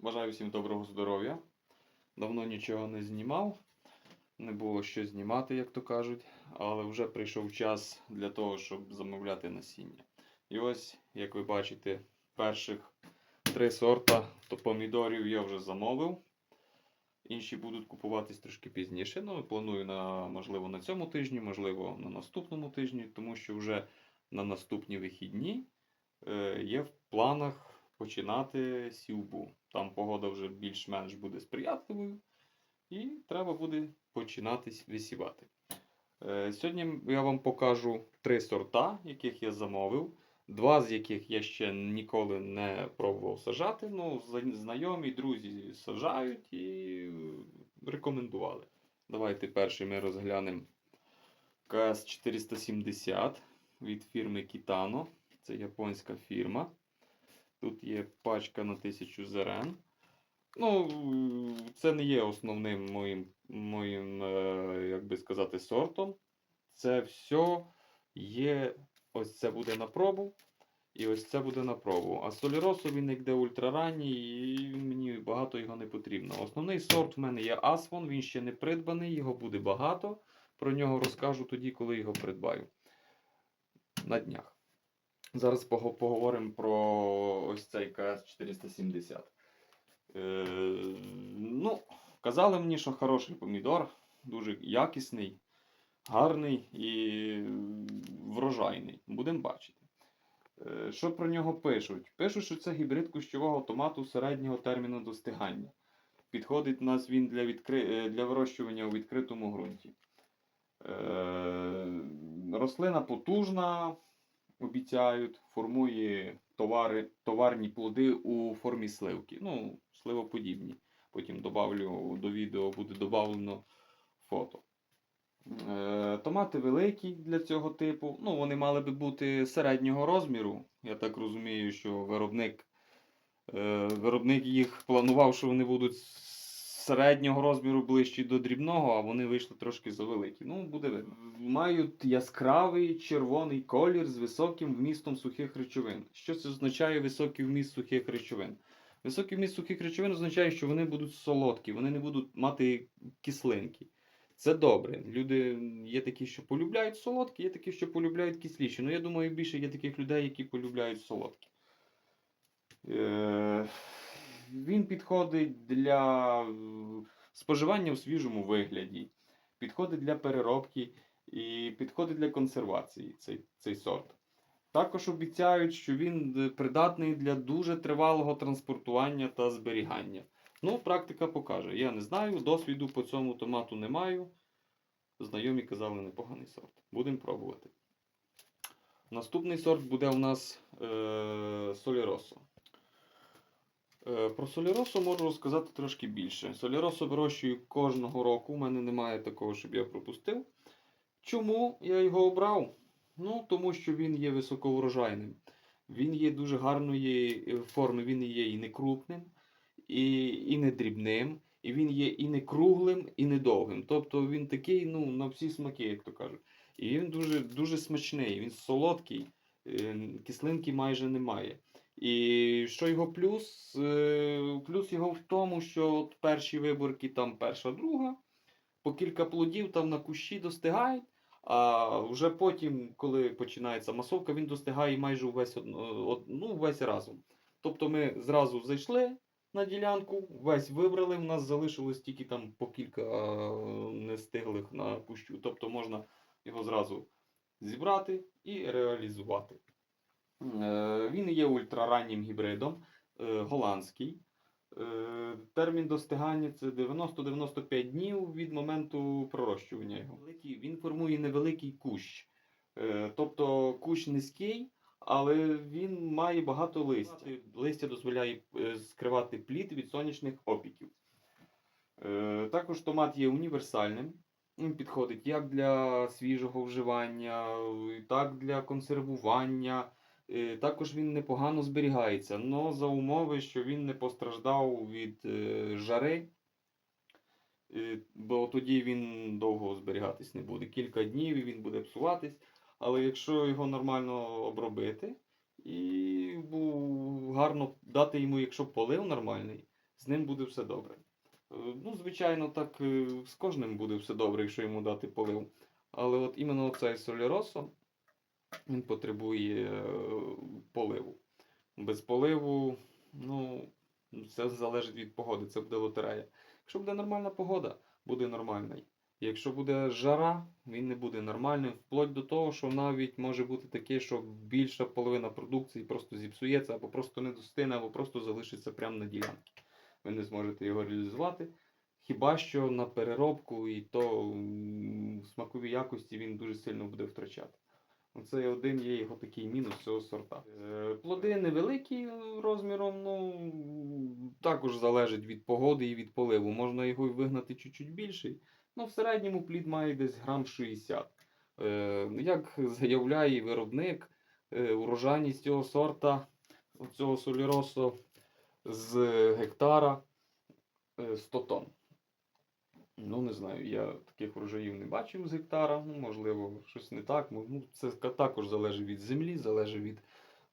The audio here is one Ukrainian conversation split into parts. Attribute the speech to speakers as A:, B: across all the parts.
A: Бажаю всім доброго здоров'я. Давно нічого не знімав, не було що знімати, як то кажуть, але вже прийшов час для того, щоб замовляти насіння. І ось, як ви бачите, перших три сорта то помідорів я вже замовив. Інші будуть купуватись трошки пізніше. Ну, планую на, можливо, на цьому тижні, можливо, на наступному тижні, тому що вже на наступні вихідні е, є в планах починати сівбу. Там погода вже більш-менш буде сприятливою, і треба буде починати висівати. Е, Сьогодні я вам покажу три сорта, яких я замовив. Два з яких я ще ніколи не пробував сажати. Ну, знайомі, друзі сажають і рекомендували. Давайте перший ми розглянемо КС 470 від фірми Kitano. Це японська фірма. Тут є пачка на 1000 зерен. Ну, це не є основним моїм, моїм е, як би сказати, сортом. Це все є. Ось це буде на пробу. І ось це буде на пробу. А соліросу він йде ультраранній, і мені багато його не потрібно. Основний сорт в мене є Асфон, він ще не придбаний, його буде багато. Про нього розкажу тоді, коли його придбаю. На днях. Зараз поговоримо про ось цей КС 470. Е, ну, казали мені, що хороший помідор, дуже якісний, гарний і врожайний. Будемо бачити. Е, Що про нього пишуть? Пишуть, що це гібрид кущового томату середнього терміну достигання. Підходить нас він для, відкри... е, для вирощування у відкритому ґрунті. Е, Рослина потужна, обіцяють, формує товари, товарні плоди у формі сливки. Ну, сливоподібні. Потім добавлю до відео буде додавлено фото. Е, Томати великі для цього типу. Ну, вони мали би бути середнього розміру. Я так розумію, що виробник, е, виробник їх планував, що вони будуть середнього розміру ближчі до дрібного, а вони вийшли трошки завеликі. Ну, буде видно. Мають яскравий червоний колір з високим вмістом сухих речовин. Що це означає високий вміст сухих речовин? Високий вміст сухих речовин означає, що вони будуть солодкі, вони не будуть мати кислинки. Це добре. Люди є такі, що полюбляють солодкі, є такі, що полюбляють кисліші. Ну, я думаю, більше є таких людей, які полюбляють солодкі. Е, він підходить для споживання в свіжому вигляді, підходить для переробки і підходить для консервації цей, цей сорт. Також обіцяють, що він придатний для дуже тривалого транспортування та зберігання. Ну, практика покаже. Я не знаю, досвіду по цьому томату не маю. Знайомі казали непоганий сорт. Будемо пробувати. Наступний сорт буде у нас е, Соліросо. Е, про Соліросо можу розказати трошки більше. Соліросо вирощую кожного року. У мене немає такого, щоб я пропустив. Чому я його обрав? Ну, тому що він є високоврожайним. Він є дуже гарної е, форми, він є і не крупним, і, і не дрібним, і він є і не круглим, і не довгим. Тобто він такий, ну, на всі смаки, як то кажуть. І він дуже, дуже смачний, він солодкий, е, кислинки майже немає. І що його плюс? Е, Плюс його в тому, що от перші виборки, там перша, друга, по кілька плодів там на кущі достигають, а вже потім, коли починається масовка, він достигає майже увесь, ну, весь разом. Тобто ми зразу зайшли на ділянку, весь вибрали, в нас залишилось тільки там по кілька нестиглих на кущу. Тобто можна його зразу зібрати і реалізувати. Е, Він є ультрараннім гібридом, е, голландський. Е, Термін достигання це 90-95 днів від моменту пророщування його. Він формує невеликий кущ. Тобто кущ низький, але він має багато листя. Листя дозволяє скривати плід від сонячних опіків. Також томат є універсальним. Він підходить як для свіжого вживання, так для консервування. Е, Також він непогано зберігається, але за умови, що він не постраждав від е, жари, е, бо тоді він довго зберігатись не буде. Кілька днів і він буде псуватись. Але якщо його нормально обробити і гарно дати йому, якщо полив нормальний, з ним буде все добре. Ну, звичайно, так з кожним буде все добре, якщо йому дати полив. Але от іменно цей соліросо, він потребує е, поливу. Без поливу, ну, все залежить від погоди, це буде лотерея. Якщо буде нормальна погода, буде нормальний. Якщо буде жара, він не буде нормальним, вплоть до того, що навіть може бути таке, що більша половина продукції просто зіпсується, або просто не достигне, або просто залишиться прямо на ділянці. Ви не зможете його реалізувати. Хіба що на переробку і то в смаковій якості він дуже сильно буде втрачати. Оце один є його такий мінус цього сорта. Е, Плоди невеликі розміром, ну також залежить від погоди і від поливу. Можна його вигнати чуть-чуть більший. Ну, в середньому плід має десь грам 60. Е, як заявляє виробник, е, урожайність цього сорта, цього соліросо з гектара е, 100 тонн. Ну, не знаю, я таких урожаїв не бачив з гектара. Ну, можливо, щось не так. Ну, це також залежить від землі, залежить від,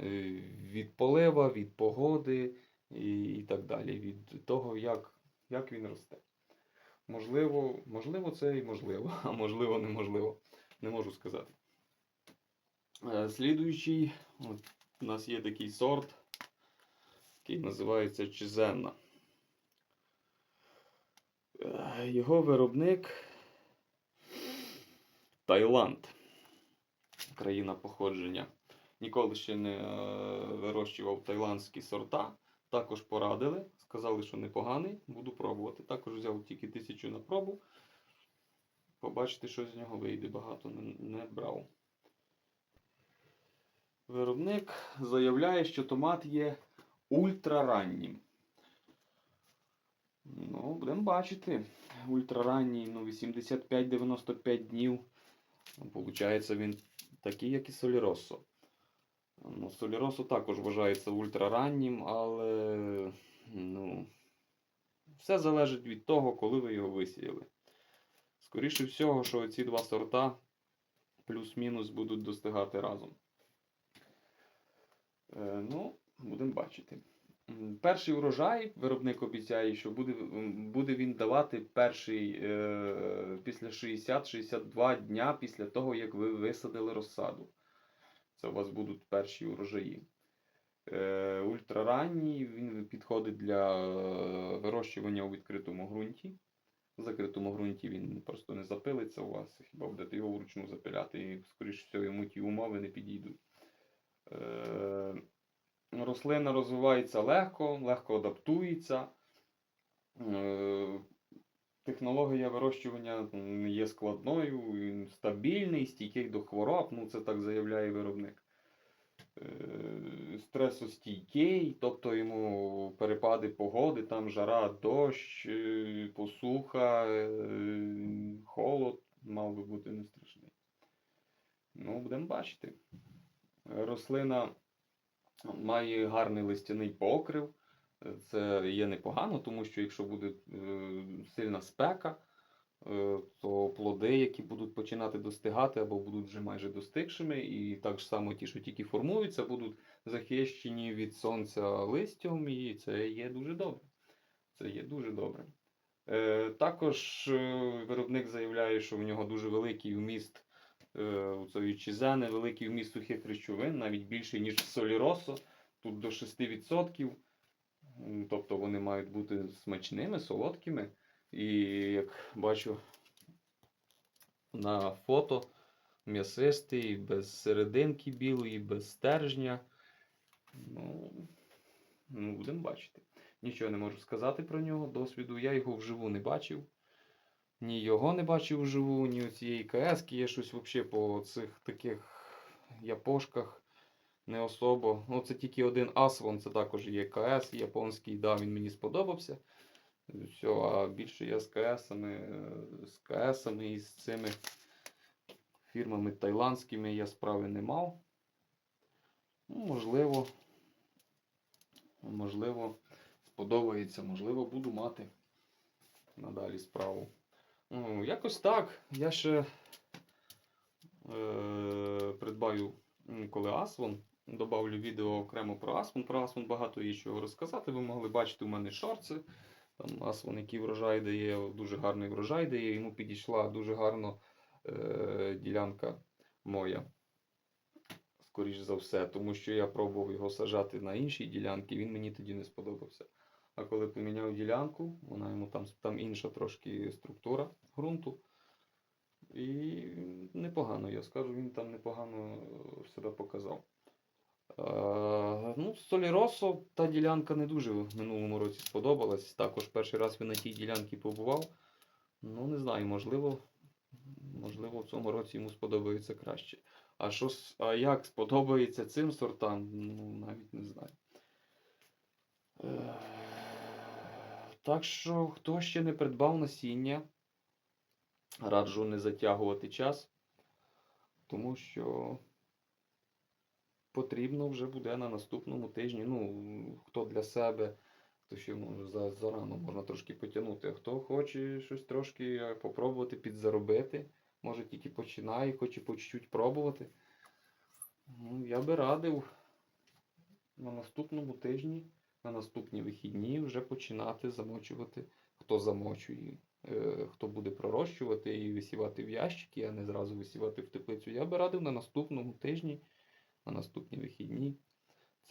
A: е, від полива, від погоди і, і так далі, від того, як, як він росте. Можливо, можливо, це і можливо, а можливо, неможливо. Не можу сказати. Е, Слідуючий, от, у нас є такий сорт, який називається Чизенна. Е, Його виробник Таїланд. Країна походження. Ніколи ще не е, вирощував таїландські сорта. Також порадили. Сказали, що непоганий, буду пробувати. Також взяв тільки тисячу на пробу. Побачити, що з нього вийде. Багато не, не брав. Виробник заявляє, що томат є ультрараннім. Ну, будемо бачити. Ультраранній, ну, 85-95 днів. Получається він такий, як і Соліросо. Ну, Соліросо також вважається ультрараннім, але ну, все залежить від того, коли ви його висіяли. Скоріше всього, що ці два сорта плюс-мінус будуть достигати разом. Е, ну, будемо бачити. Перший урожай виробник обіцяє, що буде, буде він давати перший е, після 60-62 дня після того, як ви висадили розсаду. Це у вас будуть перші урожаї. Е, ультраранній він підходить для вирощування у відкритому ґрунті. В закритому ґрунті він просто не запилиться у вас, хіба будете його вручну запиляти, і, скоріш всього, йому ті умови не підійдуть. Е, рослина розвивається легко, легко адаптується. Е, Технологія вирощування є складною, стабільний, стійкий до хвороб, ну це так заявляє виробник. Е, Стресостійкий, тобто йому перепади погоди, там жара, дощ, е, посуха, холод мав би бути не страшний. Ну, будемо бачити. Рослина має гарний листяний покрив. Це є непогано, тому що якщо буде е, сильна спека, е, то плоди, які будуть починати достигати або будуть вже майже достигшими, і так само ті, що тільки формуються, будуть захищені від сонця листям, і це є дуже добре. Це є дуже добре. Е, Також виробник заявляє, що в нього дуже великий вміст е, цієї чизени, великий вміст сухих речовин, навіть більший, ніж в соліросо, тут до 6%. Тобто вони мають бути смачними, солодкими. І як бачу на фото, м'ясистий, без серединки білої, без стержня. Ну, ну, будемо бачити. Нічого не можу сказати про нього, досвіду. Я його вживу не бачив. Ні його не бачив вживу, ні цієї КС. Я щось взагалі по цих таких япошках не особо. Ну, це тільки один Асвон, це також є КС японський, да, він мені сподобався. Все, а більше я з КСами, з КСами і з цими фірмами тайландськими я справи не мав. Ну, можливо, можливо, сподобається, можливо, буду мати надалі справу. Ну, якось так. Я ще е, придбаю коли Асвон Добавлю відео окремо про Асмун. Про Асмун багато є чого розказати. Ви могли бачити у мене шорти. Там Асмун, який врожай дає, дуже гарний врожай дає. Йому підійшла дуже гарно е, ділянка моя. Скоріш за все, тому що я пробував його сажати на іншій ділянці, він мені тоді не сподобався. А коли поміняв ділянку, вона йому там, там інша трошки структура ґрунту. І непогано, я скажу, він там непогано е, себе показав. Е, ну, Соліросо, та ділянка не дуже в минулому році сподобалась. Також перший раз він на тій ділянці побував. Ну, не знаю, можливо, можливо, в цьому році йому сподобається краще. А, що, а як сподобається цим сортам, ну, навіть не знаю. Е, Так що, хто ще не придбав насіння, раджу не затягувати час, тому що потрібно вже буде на наступному тижні. Ну, хто для себе, то ще може зарано можна трошки потягнути. А хто хоче щось трошки попробувати підзаробити, може тільки починає, хоче по чуть-чуть пробувати. Ну, я би радив на наступному тижні, на наступні вихідні вже починати замочувати, хто замочує, е, хто буде пророщувати і висівати в ящики, а не зразу висівати в теплицю. Я би радив на наступному тижні, на наступні вихідні.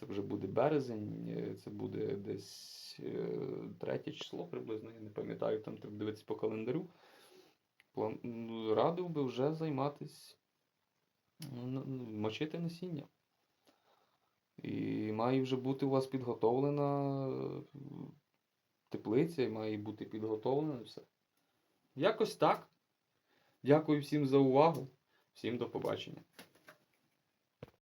A: Це вже буде березень, е, це буде десь е, третє число приблизно, я не пам'ятаю, там треба дивитися по календарю. Ну, Радив би вже займатися, мочити насіння. І має вже бути у вас підготовлена теплиця, і має бути підготовлено все. Якось так. Дякую всім за увагу. Всім до побачення.